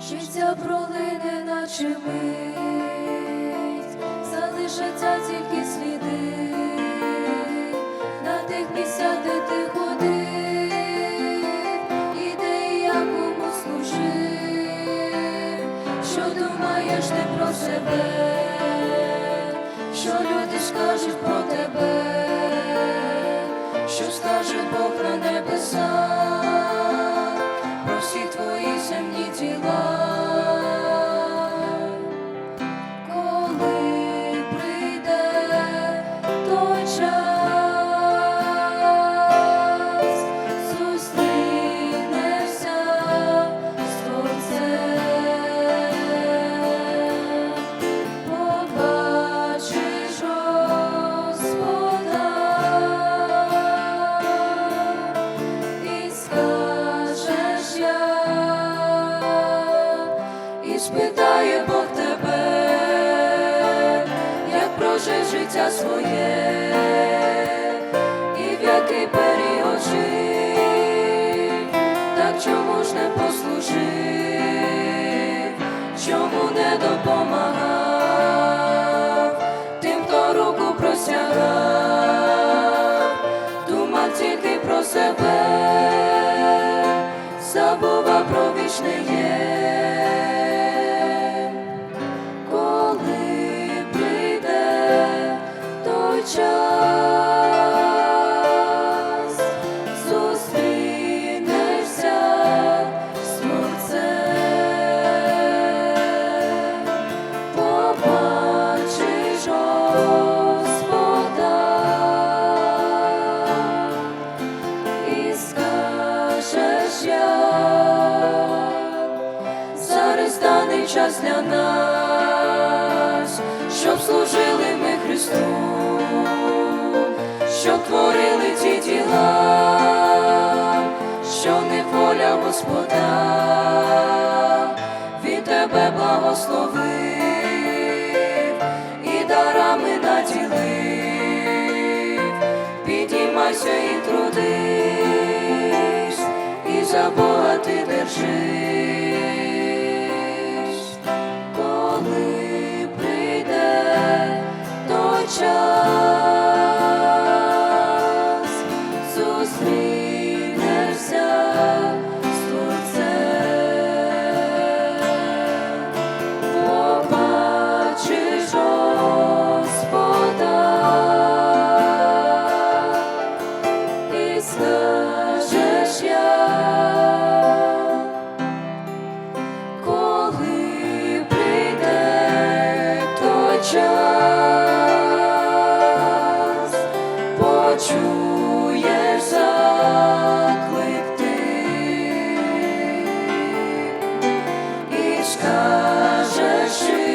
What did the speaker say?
життя пролине, наче мить, залишаться тільки сліди. На тих місцях, де ти ходив, і де і служив, що думаєш ти про себе, що люди скажуть про тебе, що скаже Бог на небесах, всі твої земні діла. Спитає Бог тебе, як прожив життя своє, і в який період жив, так чому ж не послужив, чому не допомагав тим, хто руку простягав, думав тільки про себе, забував про вічне є. Зараз даний час для нас, щоб служили ми Христу, щоб творили ті діла, що не воля Господа, від тебе благословив і дарами наділив, підіймайся і трудись, і за Бога ти держись, почуєш заклик ти і.